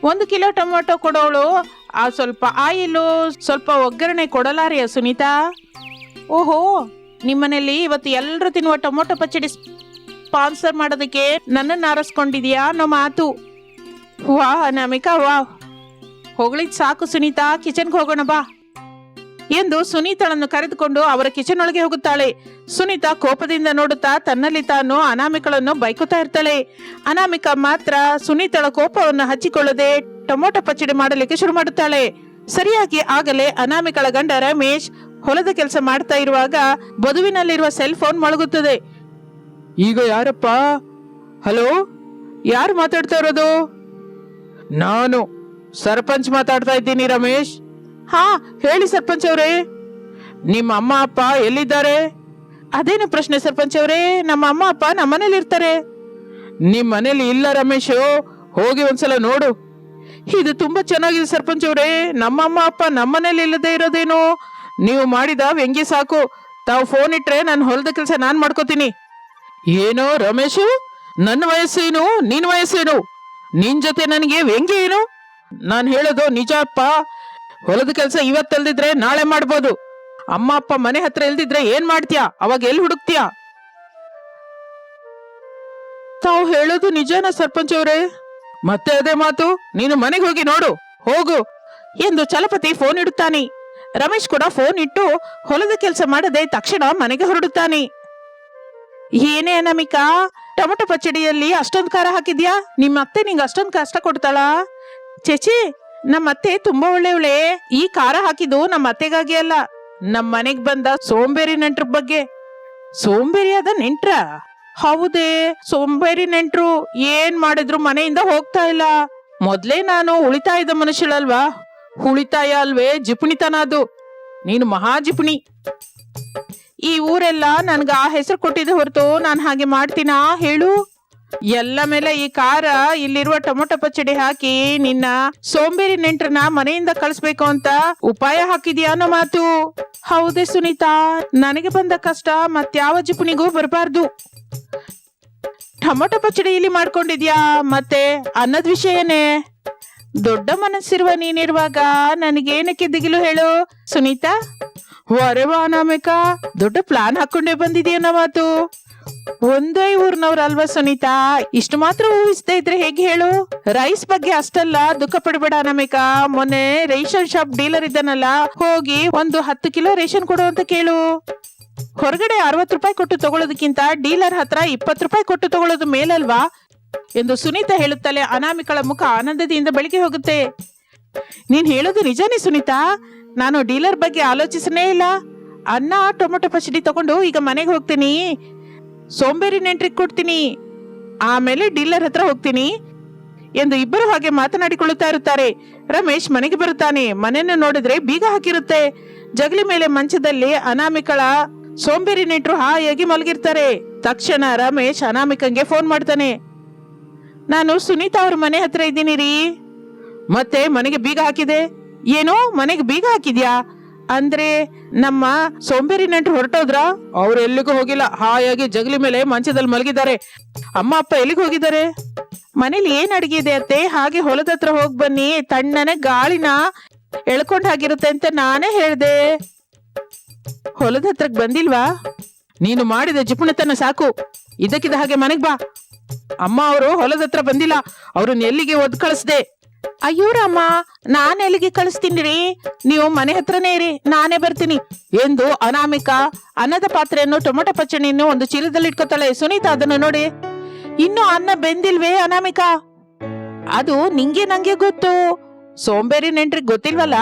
ಒಂದು ಕಿಲೋ ಟೊಮೊಟೊ ಕೊಡೋಳು. ಆ ಸ್ವಲ್ಪ ಆಯಿಲು, ಸ್ವಲ್ಪ ಒಗ್ಗರಣೆ ಕೊಡಲಾರಿಯ ಸುನೀತಾ? ಓಹೋ ನಿಮ್ಮನೇಲಿ ಇವತ್ತು ಎಲ್ಲರೂ ತಿನ್ನುವ ಟೊಮೊಟೊ ಪಚ್ಚಡಿ ಸ್ಪಾನ್ಸರ್ ಮಾಡೋದಕ್ಕೆ ನನ್ನನ್ನು ಆರಿಸ್ಕೊಂಡಿದ್ಯಾ ಅನ್ನೋ ಮಾತು. ವಾ ಅನಾಮಿಕಾ ವಾ ಹೊಗಳಿದ್ ಸಾಕು ಸುನೀತಾ, ಕಿಚನ್ಗೆ ಹೋಗೋಣ ಬಾ. ಎಂದು ಸುನೀತಳನ್ನು ಕರೆದುಕೊಂಡು ಅವರ ಕಿಚನ್ ಒಳಗೆ ಹೋಗುತ್ತಾಳೆ. ಸುನೀತಾ ಕೋಪದಿಂದ ನೋಡುತ್ತಾ ತನ್ನಲ್ಲಿ ತಾನು ಅನಾಮಿಕಳನ್ನು ಬೈಕುತ್ತಾ ಇರ್ತಾಳೆ. ಅನಾಮಿಕ ಮಾತ್ರ ಸುನೀತಾಳ ಕೋಪವನ್ನು ಹಚ್ಚಿಕೊಳ್ಳದೆ ಟೊಮೊಟೊ ಪಚ್ಚಡಿ ಮಾಡಲಿಕ್ಕೆ ಶುರು ಮಾಡುತ್ತಾಳೆ. ಸರಿಯಾಗಿ ಆಗಲೇ ಅನಾಮಿಕಳ ಗಂಡ ರಮೇಶ್ ಹೊಲದ ಕೆಲಸ ಮಾಡ್ತಾ ಇರುವಾಗ ಬದುವಿನಲ್ಲಿರುವ ಸೆಲ್ ಫೋನ್ ಮೊಳಗುತ್ತದೆ. ಈಗ ಯಾರಪ್ಪ? ಹಲೋ? ಯಾರು ಮಾತಾಡ್ತಾ ಇರೋದು? ನಾನು ಸರ್ಪಂಚ್ ಮಾತಾಡ್ತಾ ಇದ್ದೀನಿ ರಮೇಶ್. ಹಾ ಹೇಳಿ ಸರ್ಪಂಚ್ ಅವರೇ. ನಿಮ್ಮ ಅಮ್ಮ ಅಪ್ಪ ಎಲ್ಲಿದ್ದಾರೆ? ಅದೇನು ಪ್ರಶ್ನೆ ಸರ್ಪಂಚ್ ಅವರೇ ನಮ್ಮ ಅಮ್ಮ ಅಪ್ಪ ನಮ್ಮ ಮನೇಲಿ ಇರ್ತಾರೆ ನಿಮ್ಮ ಮನೇಲಿ ಇಲ್ಲ ರಮೇಶ್ ಹೋಗಿ ಒಂದ್ಸಲ ನೋಡು. ಇದು ತುಂಬಾ ಚೆನ್ನಾಗಿದೆ ಸರ್ಪಂಚ್ ಅವರೇ ನಮ್ಮ ಅಮ್ಮ ಅಪ್ಪ ನಮ್ಮ ಮನೇಲಿ ಇಲ್ಲದೆ ಇರೋದೇನು? ನೀವು ಮಾಡಿದ ವ್ಯಂಗ್ಯ ಸಾಕು. ತಾವು ಫೋನ್ ಇಟ್ರೆ ನಾನು ಹೊಲದ ಕೆಲಸ ನಾನು ಮಾಡ್ಕೋತೀನಿ. ಏನೋ ರಮೇಶು? ನನ್ನ ವಯಸ್ಸೇನು? ನಿನ್ ವಯಸ್ಸೇನು? ನಿನ್ ಜೊತೆ ನನಗೆ ವ್ಯಂಗ್ಯ ಏನು? ನಾನು ಹೇಳೋದು ನಿಜ, ಅಪ್ಪ. ಹೊಲದ ಕೆಲಸ ಇವತ್ತಲ್ದಿದ್ರೆ ನಾಳೆ ಮಾಡ್ಬೋದು. ಅಮ್ಮ, ಅಪ್ಪ ಮನೆ ಹತ್ರ ಇಲ್ದಿದ್ರೆ ಏನ್ ಮಾಡ್ತೀಯಾ? ಅವಾಗ ಎಲ್ಲಿ ಹುಡುಕ್ತೀಯಾ? ತಾವು ಹೇಳೋದು ನಿಜಾನ ಸರ್ಪಂಚ್ ಅವರೇ? ಮತ್ತೆ ಅದೇ ಮಾತು, ನೀನು ಮನೆಗೆ ಹೋಗಿ ನೋಡು. ಹೋಗು. ಎಂದು ಚಲಪತಿ ಫೋನ್ ಇಡುತ್ತಾನೆ. ರಮೇಶ್ ಕೂಡ ಫೋನ್ ಇಟ್ಟು ಹೊಲದ ಕೆಲಸ ಮಾಡದೆ ತಕ್ಷಣ ಮನೆಗೆ ಹೊರಡುತ್ತಾನೆ. ಏನೇ ನಮಿಕಾ ಟೊಮೆಟೊ ಪಚ್ಚಡಿಯಲ್ಲಿ ಅಷ್ಟೊಂದು ಖಾರ ಹಾಕಿದ್ಯಾ? ನಿಮ್ಮ ಅತ್ತೆ ನಿಂಗೆ ಅಷ್ಟೊಂದು ಕಷ್ಟ ಕೊಡ್ತಾಳ? ಚೇಚಿ ನಮ್ಮ ಅತ್ತೆ ತುಂಬಾ ಒಳ್ಳೆಯವಳೆ. ಈ ಖಾರ ಹಾಕಿದ್ದು ನಮ್ಮ ಅತ್ತೆಗಾಗಿ ಅಲ್ಲ, ನಮ್ಮ ಮನೆಗ್ ಬಂದ ಸೋಂಬೇರಿ ನೆಂಟ್ರ ಬಗ್ಗೆ. ಸೋಂಬೇರಿಯಾದ ನೆಂಟ್ರ? ಹೌದೇ, ಸೋಂಬೇರಿ ನೆಂಟ್ರು ಏನ್ ಮಾಡಿದ್ರು ಮನೆಯಿಂದ ಹೋಗ್ತಾ ಇಲ್ಲ. ಮೊದ್ಲೇ ನಾನು ಉಳಿತಾಯದ ಮನುಷ್ಯಳಲ್ವಾ? ಉಳಿತಾಯ ಅಲ್ವೇ ಜಿಪುಣಿತನ ಅದು. ನೀನು ಮಹಾ ಜಿಪುಣಿ. ಈ ಊರೆಲ್ಲ ನನ್ಗ ಆ ಹೆಸರು ಕೊಟ್ಟಿದೆ ಹೊರತು ನಾನು ಹಾಗೆ ಮಾಡ್ತೀನಾ ಹೇಳು? ಎಲ್ಲ ಮೇಲೆ ಈ ಕಾರ ಇಲ್ಲಿರುವ ಟೊಮೊಟೊ ಪಚ್ಚಡಿ ಹಾಕಿ ನಿನ್ನ ಸೋಂಬೇರಿ ನೆಂಟ್ರನ್ನ ಮನೆಯಿಂದ ಕಳಿಸ್ಬೇಕು ಅಂತ ಉಪಾಯ ಹಾಕಿದ್ಯಾ ಮಾತು. ಹೌದೇ ಸುನೀತಾ, ನನಗೆ ಬಂದ ಕಷ್ಟ ಮತ್ಯಾವ ಜಿಪುನಿಗೂ ಬರಬಾರ್ದು. ಟೊಮೊಟೊ ಪಚ್ಚಡಿ ಇಲ್ಲಿ ಮಾಡ್ಕೊಂಡಿದ್ಯಾ? ಮತ್ತೆ ಅನ್ನದ ವಿಷಯನೇ. ದೊಡ್ಡ ಮನಸ್ಸಿರುವ ನೀನಿರುವಾಗ ನನಗೇನಕ್ಕೆ ದಿಗಿಲು ಹೇಳು ಸುನೀತಾ? ಅನಾಮಿಕ. ದೊಡ್ಡ ಪ್ಲಾನ್ ಹಾಕೊಂಡೇ ಬಂದಿದೆಯನ್ನ ಮಾತು ಒಂದೇ ಊರ್ನವ್ರಲ್ವಾ ಸುನೀತಾ? ಇಷ್ಟು ಮಾತ್ರ ಊಹಿಸ್ತಾ ಇದ್ರೆ ಹೇಗೆ ಹೇಳು? ರೈಸ್ ಬಗ್ಗೆ ಅಷ್ಟಲ್ಲ, ದುಃಖ ಪಡಬೇಡ ಅನಾಮಿಕ. ಮೊನ್ನೆ ರೇಷನ್ ಶಾಪ್ ಡೀಲರ್ ಇದ್ದಾನಲ್ಲ, ಹೋಗಿ ಒಂದು ಹತ್ತು ಕಿಲೋ ರೇಷನ್ ಕೊಡು ಅಂತ ಕೇಳು. ಹೊರಗಡೆ ಅರವತ್ತು ರೂಪಾಯಿ ಕೊಟ್ಟು ತಗೊಳ್ಳೋದಕ್ಕಿಂತ ಡೀಲರ್ ಹತ್ರ ಇಪ್ಪತ್ತು ರೂಪಾಯಿ ಕೊಟ್ಟು ತಗೊಳ್ಳೋದು ಮೇಲಲ್ವಾ? ಎಂದು ಸುನೀತಾ ಹೇಳುತ್ತಲೇ ಅನಾಮಿಕಳ ಮುಖ ಆನಂದದಿಂದ ಬೆಳಿಗ್ಗೆ ಹೋಗುತ್ತೆ. ನೀನ್ ಹೇಳೋದು ನಿಜಾನೇ ಸುನೀತಾ? ನಾನು ಡೀಲರ್ ಬಗ್ಗೆ ಆಲೋಚಿಸನೇ ಇಲ್ಲ. ಅನ್ನ, ಟೊಮೊಟೊ ಪಚಡಿ ತಗೊಂಡು ಈಗ ಮನೆಗೆ ಹೋಗ್ತೀನಿ. ಸೋಂಬೇರಿ ನೆಂಟ್ರಿಗೆ ಕೊಡ್ತೀನಿ. ಆಮೇಲೆ ಡೀಲರ್ ಹತ್ರ ಹೋಗ್ತೀನಿ. ಎಂದು ಇಬ್ಬರು ಹಾಗೆ ಮಾತನಾಡಿಕೊಳ್ಳುತ್ತಾ ಇರುತ್ತಾರೆ. ರಮೇಶ್ ಮನೆಗೆ ಬರುತ್ತಾನೆ. ಮನೆಯನ್ನು ನೋಡಿದ್ರೆ ಬೀಗ ಹಾಕಿರುತ್ತೆ. ಜಗಲಿ ಮೇಲೆ ಮಂಚದಲ್ಲಿ ಅನಾಮಿಕಳ ಸೋಂಬೇರಿ ನೆಂಟ್ರು ಹಾಯಾಗಿ ಮಲಗಿರ್ತಾರೆ. ತಕ್ಷಣ ರಮೇಶ್ ಅನಾಮಿಕಂಗೆ ಫೋನ್ ಮಾಡ್ತಾನೆ. ನಾನು ಸುನೀತಾ ಅವ್ರ ಮನೆ ಹತ್ರ ಇದ್ದೀನಿ ರೀ. ಮತ್ತೆ ಮನೆಗೆ ಬೀಗ ಹಾಕಿದೆ? ಏನು ಮನೆಗೆ ಬೀಗ ಹಾಕಿದ್ಯಾ? ಅಂದ್ರೆ ನಮ್ಮ ಸೋಂಬೇರಿ ನೆಂಟ್ರು ಹೊರಟೋದ್ರ? ಅವ್ರು ಎಲ್ಲಿಗೂ ಹೋಗಿಲ್ಲ. ಹಾಯಾಗಿ ಜಗಲಿ ಮೇಲೆ ಮಂಚದಲ್ಲಿ ಮಲಗಿದ್ದಾರೆ. ಅಮ್ಮ, ಅಪ್ಪ ಎಲ್ಲಿಗೆ ಹೋಗಿದ್ದಾರೆ? ಮನೇಲಿ ಏನ್ ಅಡಿಗೆ ಇದೆ ಅತ್ತೆ? ಹಾಗೆ ಹೊಲದ ಹತ್ರ ಹೋಗಿ ಬನ್ನಿ. ತಣ್ಣನೆ ಗಾಳಿನ ಎಳ್ಕೊಂಡ್ ಹಾಗಿರುತ್ತೆ ಅಂತ ನಾನೇ ಹೇಳ್ದೆ. ಹೊಲದ ಹತ್ರಕ್ ಬಂದಿಲ್ವಾ? ನೀನು ಮಾಡಿದ ಜಿಪುಣತನ ಸಾಕು. ಇದಕ್ಕಿದ ಹಾಗೆ ಮನೆಗ್ ಬಾ. ಅಮ್ಮ, ಅವರು ಹೊಲದ ಹತ್ರ ಬಂದಿಲ್ಲ. ಅವ್ರನ್ನ ಎಲ್ಲಿಗೆ ಒದ್ ಕಳಿಸ್ದೆ? ಅಯ್ಯೋ ರಾಮ, ನಾನು ಎಲ್ಲಿಗೆ ಕಳಿಸ್ತೀನಿ ರೀ ನೀವು ಮನೆ ಹತ್ರನೇ ಇರಿ, ನಾನೇ ಬರ್ತೀನಿ. ಎಂದು ಅನಾಮಿಕ ಅನ್ನದ ಪಾತ್ರೆಯನ್ನು, ಟೊಮೊಟೊ ಪಚ್ಚಣಿಯನ್ನು ಒಂದು ಚೀಲದಲ್ಲಿ ಇಟ್ಕೋತಾಳೆ. ಸುನೀತಾ ಅದನ್ನು ನೋಡಿ, ಇನ್ನು ಅನ್ನ ಬೆಂದಿಲ್ವೇ ಅನಾಮಿಕ? ಅದು ನಿಂಗೆ ನಂಗೆ ಗೊತ್ತು. ಸೋಂಬೇರಿ ನೆಂಟ್ರಿಗೆ ಗೊತ್ತಿಲ್ವಲ್ಲ?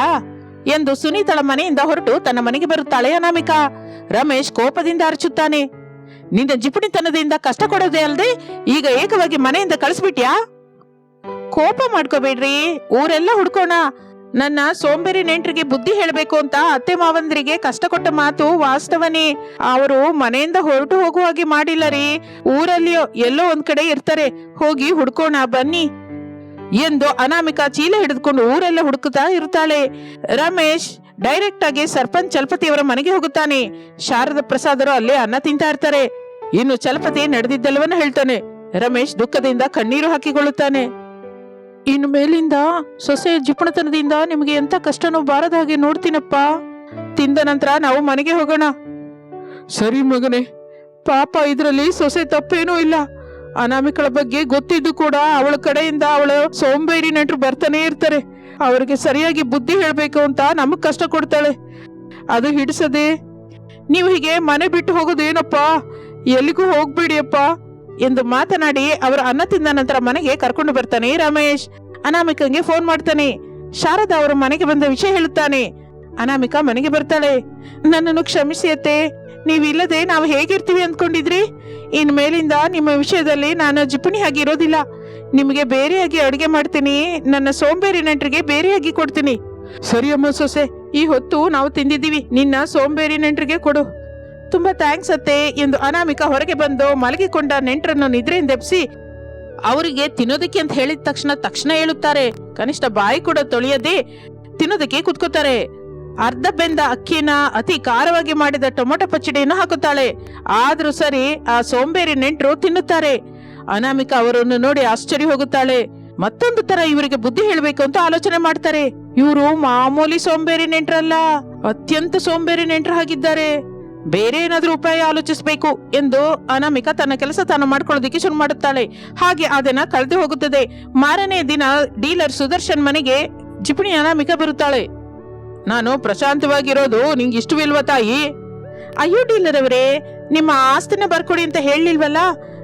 ಎಂದು ಸುನೀತಳ ಮನೆಯಿಂದ ಹೊರಟು ತನ್ನ ಮನೆಗೆ ಬರುತ್ತಾಳೆ ಅನಾಮಿಕ. ರಮೇಶ್ ಕೋಪದಿಂದ ಅರಚುತ್ತಾನೆ. ನಿನ್ನ ಜಿಪುಣಿತನದಿಂದ ಕಷ್ಟ ಕೊಡೋದೇ ಅಲ್ಲದೆ ಈಗ ಏಕವಾಗಿ ಮನೆಯಿಂದ ಕಳಿಸ್ಬಿಟ್ಯಾ? ಕೋಪ ಮಾಡ್ಕೋಬೇಡ್ರಿ. ಊರೆಲ್ಲ ಹುಡ್ಕೋಣ. ನನ್ನ ಸೋಂಬೇರಿ ನೆಂಟ್ರಿಗೆ ಬುದ್ಧಿ ಹೇಳಬೇಕು ಅಂತ ಅತ್ತೆ ಮಾವಂದ್ರಿಗೆ ಕಷ್ಟ ಕೊಟ್ಟ ಮಾತು ವಾಸ್ತವನೇ. ಅವರು ಮನೆಯಿಂದ ಹೊರಟು ಹೋಗುವ ಹಾಗೆ ಮಾಡಿಲ್ಲ ರೀ. ಊರಲ್ಲಿ ಎಲ್ಲೋ ಒಂದ್ ಕಡೆ ಇರ್ತಾರೆ. ಹೋಗಿ ಹುಡ್ಕೋಣ, ಬನ್ನಿ. ಎಂದು ಅನಾಮಿಕಾ ಚೀಲ ಹಿಡಿದುಕೊಂಡು ಊರೆಲ್ಲ ಹುಡುಕುತ್ತಾ ಇರುತ್ತಾಳೆ. ರಮೇಶ್ ಡೈರೆಕ್ಟ್ ಆಗಿ ಸರ್ಪಂಚ್ ಚಲಪತಿಯವರ ಮನೆಗೆ ಹೋಗುತ್ತಾನೆ. ಶಾರದ ಪ್ರಸಾದರು ಅಲ್ಲೇ ಅನ್ನ ತಿಂತಾ ಇರ್ತಾರೆ. ಇನ್ನು ಚಲಪತಿ ನಡೆದಿದ್ದೆಲ್ಲವನ್ನ ಹೇಳ್ತಾನೆ. ರಮೇಶ್ ದುಃಖದಿಂದ ಕಣ್ಣೀರು ಹಾಕಿಕೊಳ್ಳುತ್ತಾನೆ. ಇನ್ನು ಮೇಲಿಂದ ಸೊಸೆ ಜಿಪುಣತನದಿಂದ ನಿಮಗೆ ಎಂತ ಕಷ್ಟನೂ ಬಾರದ ಹಾಗೆ ನೋಡ್ತೀನಪ್ಪ. ತಿಂದ ನಂತರ ನಾವು ಮನೆಗೆ ಹೋಗೋಣ. ಸರಿ ಮಗನೇ. ಪಾಪ ಇದರಲ್ಲಿ ಸೊಸೆ ತಪ್ಪೇನೂ ಇಲ್ಲ. ಅನಾಮಿಕಳ ಬಗ್ಗೆ ಗೊತ್ತಿದ್ದು ಕೂಡ ಅವಳ ಕಡೆಯಿಂದ ಅವಳ ಸೋಂಬೇರಿ ನೆಂಟರು ಬರ್ತಾನೆ ಇರ್ತಾರೆ. ಅವರಿಗೆ ಸರಿಯಾಗಿ ಬುದ್ಧಿ ಹೇಳಬೇಕು ಅಂತ ನಮಗ್ ಕಷ್ಟ ಕೊಡ್ತಾಳೆ. ಅದು ಹಿಡಿಸದೆ. ನೀವು ಹೀಗೆ ಮನೆ ಬಿಟ್ಟು ಹೋಗೋದೇನಪ್ಪ? ಎಲ್ಲಿಗೂ ಹೋಗ್ಬೇಡಿಯಪ್ಪ ಎಂದು ಮಾತನಾಡಿ ಅವರ ಅನ್ನ ತಿಂದ ನಂತರ ಮನೆಗೆ ಕರ್ಕೊಂಡು ಬರ್ತಾನೆ. ರಮೇಶ್ ಅನಾಮಿಕಂಗೆ ಫೋನ್ ಮಾಡ್ತಾನೆ. ಶಾರದಾ ಅವರು ಮನೆಗೆ ಬಂದ ವಿಷಯ ಹೇಳುತ್ತಾನೆ. ಅನಾಮಿಕಾ ಮನೆಗೆ ಬರ್ತಾಳೆ. ನನ್ನನ್ನು ಕ್ಷಮಿಸಿ ಅತ್ತೆ ನೀವಿಲ್ಲದೆ ನಾವು ಹೇಗಿರ್ತೀವಿ ಅಂದ್ಕೊಂಡಿದ್ರಿ? ಇನ್ ಮೇಲಿಂದ ನಿಮ್ಮ ವಿಷಯದಲ್ಲಿ ನಾನು ಜಿಪುಣಿ ಆಗಿರೋದಿಲ್ಲ ನಿಮಗೆ ಬೇರೆಯಾಗಿ ಅಡುಗೆ ಮಾಡ್ತೀನಿ. ನನ್ನ ಸೋಂಬೇರಿ ನೆಂಟರಿಗೆ ಬೇರೆಯಾಗಿ ಕೊಡ್ತೀನಿ. ಸರಿ ಅಮ್ಮ ಸೊಸೆ, ಈ ಹೊತ್ತು ನಾವು ತಿಂದಿದ್ದೀವಿ. ನಿನ್ನ ಸೋಂಬೇರಿ ನೆಂಟರಿಗೆ ಕೊಡು. ತುಂಬಾ ಥ್ಯಾಂಕ್ಸ್ ಅತ್ತೆ ಎಂದು ಅನಾಮಿಕ ಹೊರಗೆ ಬಂದು ಮಲಗಿಕೊಂಡ ನೆಂಟರನ್ನು ನಿದ್ರೆಯಿಂದ ಎಬ್ಸಿ ಅವರಿಗೆ ತಿನ್ನೋದಕ್ಕೆ ಅಂತ ಹೇಳಿದ ತಕ್ಷಣ ತಕ್ಷಣ ಹೇಳುತ್ತಾರೆ. ಕನಿಷ್ಠ ಬಾಯಿ ಕೂಡ ತೊಳೆಯದೆ ತಿನ್ನೋದಕ್ಕೆ ಕುತ್ಕೋತಾರೆ. ಅರ್ಧ ಬೆಂದ ಅಕ್ಕಿನ ಅತಿ ಖಾರವಾಗಿ ಮಾಡಿದ ಟೊಮೊಟೊ ಪಚ್ಚಡಿಯನ್ನು ಹಾಕುತ್ತಾಳೆ. ಆದ್ರೂ ಸರಿ ಆ ಸೋಂಬೇರಿ ನೆಂಟರು ತಿನ್ನುತ್ತಾರೆ. ಅನಾಮಿಕ ಅವರನ್ನು ನೋಡಿ ಆಶ್ಚರ್ಯ ಹೋಗುತ್ತಾಳೆ. ಮತ್ತೊಂದು ತರ ಇವರಿಗೆ ಬುದ್ಧಿ ಹೇಳಬೇಕು ಅಂತ ಆಲೋಚನೆ ಮಾಡ್ತಾರೆ. ಇವರು ಮಾಮೂಲಿ ಸೋಂಬೇರಿ ನೆಂಟರಲ್ಲ. ಅತ್ಯಂತ ಸೋಂಬೇರಿ ನೆಂಟರು ಆಗಿದ್ದಾರೆ ಬೇರೆ ಏನಾದ್ರೂ ಉಪಾಯ ಆಲೋಚಿಸಬೇಕು ಎಂದು ಅನಾಮಿಕ ತನ್ನ ಕೆಲಸ ತಾನು ಮಾಡ್ಕೊಳ್ಳೋದಿಕ್ಕೆ ಶುರು ಮಾಡುತ್ತಾಳೆ. ಹಾಗೆ ಆ ದಿನ ಕಳೆದು ಹೋಗುತ್ತದೆ. ಮಾರನೇ ದಿನ ಡೀಲರ್ ಸುದರ್ಶನ್ ಮನೆಗೆ ಜಿಪುಣಿ ಅನಾಮಿಕ ಬರುತ್ತಾಳೆ. ನಾನು ಪ್ರಶಾಂತವಾಗಿರೋದು ನಿಂಗೆ ಇಷ್ಟವಿಲ್ವ ತಾಯಿ? ಅಯ್ಯೋ ಡೀಲರ್ ಅವರೇ, ನಿಮ್ಮ ಆಸ್ತಿನ ಬರ್ಕೊಡಿ ಅಂತ ಹೇಳಿಲ್ವಲ್ಲ?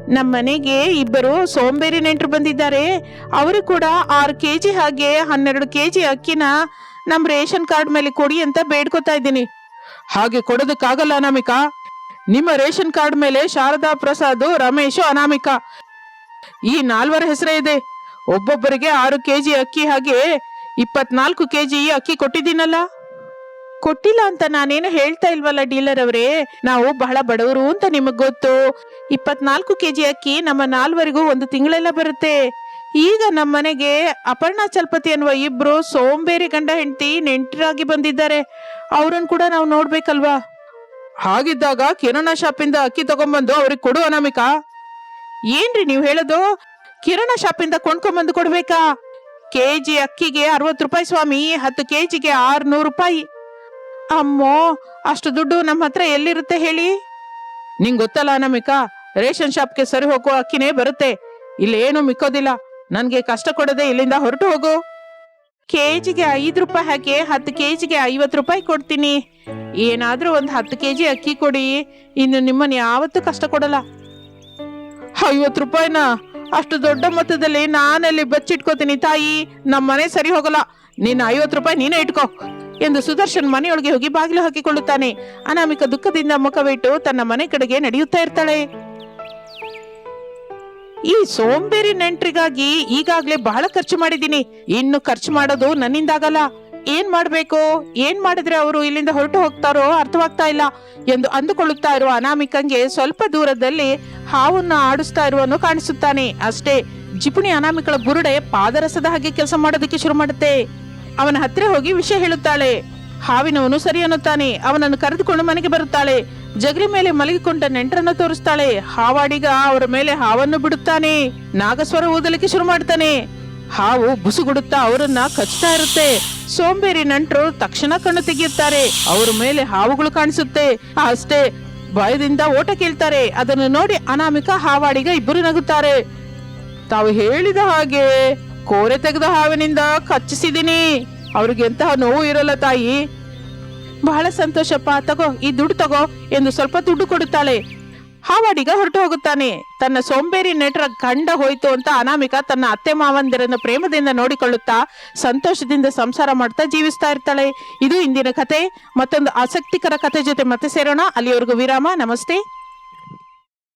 ನಮ್ಮ ಮನೆಗೆ ಇಬ್ಬರು ಸೋಂಬೇರಿ ನೆಂಟರು ಬಂದಿದ್ದಾರೆ. ಅವರು ಕೂಡ ಆರು ಕೆಜಿ ಹಾಗೆ ಹನ್ನೆರಡು ಕೆಜಿ ಅಕ್ಕಿನ ನಮ್ಮ ರೇಷನ್ ಕಾರ್ಡ್ ಮೇಲೆ ಕೊಡಿ ಅಂತ ಬೇಡ್ಕೊತಾ ಇದ್ದೀನಿ. ಹಾಗೆ ಕೊಡೋದಕ್ಕಾಗಲ್ಲ ಅನಾಮಿಕ. ನಿಮ್ಮ ರೇಷನ್ ಕಾರ್ಡ್ ಮೇಲೆ ಶಾರದಾ ಪ್ರಸಾದ್, ರಮೇಶ್, ಅನಾಮಿಕ. ಈ ನಾಲ್ವರ ಹೆಸರೇ ಇದೆ. ಒಬ್ಬೊಬ್ಬರಿಗೆ ಆರು ಕೆಜಿ ಅಕ್ಕಿ ಹಾಗೆ ಇಪ್ಪತ್ನಾಲ್ಕು ಕೆಜಿ ಅಕ್ಕಿ ಕೊಟ್ಟಿದ್ದೀನಲ್ಲ? ಕೊಟ್ಟಿಲ್ಲ ಅಂತ ನಾನೇನು ಹೇಳ್ತಾ ಇಲ್ವಲ್ಲ ಡೀಲರ್ ಅವರೇ? ನಾವು ಬಹಳ ಬಡವರು ಅಂತ ನಿಮಗ್ ಗೊತ್ತು. ಇಪ್ಪತ್ನಾಲ್ಕು ಕೆಜಿ ಅಕ್ಕಿ ನಮ್ಮ ನಾಲ್ವರಿಗೂ ಒಂದು ತಿಂಗಳೆಲ್ಲ ಬರುತ್ತೆ. ಈಗ ನಮ್ಮ ಮನೆಗೆ ಅಪರ್ಣಾ ಚಲಪತಿ ಅನ್ನುವ ಇಬ್ರು ಸೋಂಬೇರಿ ಗಂಡ ಹೆಂಡತಿ ನೆಂಟರಾಗಿ ಬಂದಿದ್ದಾರೆ. ಅವರನ್ನು ಕೂಡ ನಾವು ನೋಡ್ಬೇಕಲ್ವಾ? ಹಾಗಿದ್ದಾಗ ಕಿರಾಣ ಶಾಪಿಂದ ಅಕ್ಕಿ ತಗೊಂಬಂದು ಅವ್ರಿಗೆ ಕೊಡು ಅನಾಮಿಕಾ. ಏನ್ರಿ ನೀವು ಹೇಳೋದು? ಕಿರಾಣ ಶಾಪಿಂದ ಕೊಂಡ್ಕೊಂಬಂದು ಕೊಡ್ಬೇಕಾ? ಕೆಜಿ ಅಕ್ಕಿಗೆ ಅರವತ್ತು ರೂಪಾಯಿ ಸ್ವಾಮಿ, ಹತ್ತು ಕೆಜಿಗೆ ಆರ್ನೂರು ರೂಪಾಯಿ. ಅಮ್ಮೋ, ಅಷ್ಟು ದುಡ್ಡು ನಮ್ಮ ಹತ್ರ ಎಲ್ಲಿರುತ್ತೆ ಹೇಳಿ? ನಿಂಗೆ ಗೊತ್ತಲ್ಲ ಅನಾಮಿಕಾ, ರೇಷನ್ ಶಾಪ್ಗೆ ಸರಿ ಹೋಗುವ ಅಕ್ಕಿನೇ ಬರುತ್ತೆ. ಇಲ್ಲೇನು ಮಿಕ್ಕೋದಿಲ್ಲ. ನನ್ಗೆ ಕಷ್ಟ ಕೊಡದೆ ಇಲ್ಲಿಂದ ಹೊರಟು ಹೋಗು. ಕೆಜಿಗೆ ಐದು ರೂಪಾಯಿ ಹಾಕಿ ಹತ್ತು ಕೆಜಿಗೆ ಐವತ್ತು ರೂಪಾಯಿ ಕೊಡ್ತೀನಿ. ಏನಾದ್ರೂ ಒಂದು ಹತ್ತು ಕೆಜಿ ಅಕ್ಕಿ ಕೊಡಿ. ಇನ್ನು ನಿಮ್ಮನ್ನ ಯಾವತ್ತೂ ಕಷ್ಟ ಕೊಡಲ್ಲ. ಐವತ್ತು ರೂಪಾಯಿನ ಅಷ್ಟು ದೊಡ್ಡ ಮೊತ್ತದಲ್ಲಿ ನಾನಲ್ಲಿ ಬಚ್ಚಿಟ್ಕೋತೀನಿ ತಾಯಿ. ನಮ್ಮ ಮನೆ ಸರಿ ಹೋಗಲ್ಲ. ನಿನ್ನ ಐವತ್ತು ರೂಪಾಯಿ ನೀನೇ ಇಟ್ಕೋ ಎಂದು ಸುದರ್ಶನ್ ಮನೆಯೊಳಗೆ ಹೋಗಿ ಬಾಗಿಲು ಹಾಕಿಕೊಳ್ಳುತ್ತಾನೆ. ಅನಾಮಿಕ ದುಃಖದಿಂದ ಮುಖವಿಟ್ಟು ತನ್ನ ಮನೆ ಕಡೆಗೆ ನಡೆಯುತ್ತಾ ಇರ್ತಾಳೆ. ಈ ಸೋಂಬೇರಿ ನೆಂಟ್ರಿಗಾಗಿ ಈಗಾಗ್ಲೇ ಬಹಳ ಖರ್ಚು ಮಾಡಿದ್ದೀನಿ. ಇನ್ನು ಖರ್ಚು ಮಾಡೋದು ನನ್ನಿಂದಾಗಲ್ಲ. ಏನ್ ಮಾಡ್ಬೇಕು? ಏನ್ ಮಾಡಿದ್ರೆ ಅವರು ಇಲ್ಲಿಂದ ಹೊರಟು ಹೋಗ್ತಾರೋ ಅರ್ಥವಾಗ್ತಾ ಇಲ್ಲ. ಎಂದು ಅಂದುಕೊಳ್ಳುತ್ತಾ ಇರುವ ಅನಾಮಿಕಂಗೆ ಸ್ವಲ್ಪ ದೂರದಲ್ಲಿ ಹಾವನ್ನ ಆಡಿಸ್ತಾ ಇರುವನು ಕಾಣಿಸುತ್ತಾನೆ. ಅಷ್ಟೇ, ಜಿಪುಣಿ ಅನಾಮಿಕಳ ಬುರುಡೆ ಪಾದರಸದ ಹಾಗೆ ಕೆಲಸ ಮಾಡೋದಕ್ಕೆ ಶುರು ಮಾಡುತ್ತೆ. ಅವನ ಹತ್ತಿರ ಹೋಗಿ ವಿಷಯ ಹೇಳುತ್ತಾಳೆ. ಹಾವಿನವನು ಸರಿ ಅನ್ನುತ್ತಾನೆ. ಅವನನ್ನು ಕರೆದುಕೊಂಡು ಮನೆಗೆ ಬರುತ್ತಾಳೆ. ಜಗಲಿ ಮೇಲೆ ಮಲಗಿಕೊಂಡ ನೆಂಟರನ್ನ ತೋರಿಸ್ತಾಳೆ. ಹಾವಾಡಿಗ ಅವರ ಮೇಲೆ ಹಾವನ್ನು ಬಿಡುತ್ತಾನೆ. ನಾಗಸ್ವರ ಓದಲಿಕ್ಕೆ ಶುರು ಮಾಡ್ತಾನೆ. ಹಾವು ಬುಸುಗುಡುತ್ತಾ ಅವರನ್ನ ಕಚ್ತಾ ಇರುತ್ತೆ. ಸೋಂಬೇರಿ ನಂಟರು ತಕ್ಷಣ ಕಣ್ಣು ತೆಗೆಯುತ್ತಾರೆ. ಅವರ ಮೇಲೆ ಹಾವುಗಳು ಕಾಣಿಸುತ್ತೆ. ಅಷ್ಟೇ, ಭಯದಿಂದ ಓಟ ಕೇಳ್ತಾರೆ. ಅದನ್ನು ನೋಡಿ ಅನಾಮಿಕ ಹಾವಾಡಿಗ ಇಬ್ಬರು ನಗುತ್ತಾರೆ. ತಾವು ಹೇಳಿದ ಹಾಗೆ ಕೋರೆ ತೆಗೆದ ಹಾವಿನಿಂದ ಕಚ್ಚಿಸಿದೀನಿ ಅವ್ರಿಗೆ ಎಂತಹ ನೋವು ಇರಲ್ಲ ತಾಯಿ. ಬಹಳ ಸಂತೋಷಪ್ಪ, ತಗೋ, ಈ ದುಡ್ಡು ತಗೋ ಎಂದು ಸ್ವಲ್ಪ ದುಡ್ಡು ಕೊಡುತ್ತಾಳೆ. ಹಾವಾಡಿಗ ಹೊರಟು ಹೋಗುತ್ತಾನೆ. ತನ್ನ ಸೋಂಬೇರಿ ನೆಟ್ರ ಗಂಡ ಹೋಯ್ತು ಅಂತ ಅನಾಮಿಕ ತನ್ನ ಅತ್ತೆ ಮಾವಂದಿರನ್ನು ಪ್ರೇಮದಿಂದ ನೋಡಿಕೊಳ್ಳುತ್ತಾ ಸಂತೋಷದಿಂದ ಸಂಸಾರ ಮಾಡ್ತಾ ಜೀವಿಸ್ತಾ ಇರ್ತಾಳೆ. ಇದು ಇಂದಿನ ಕತೆ. ಮತ್ತೊಂದು ಆಸಕ್ತಿಕರ ಕತೆ ಜೊತೆ ಮತ್ತೆ ಸೇರೋಣ. ಅಲ್ಲಿವರೆಗೂ ವಿರಾಮ. ನಮಸ್ತೆ.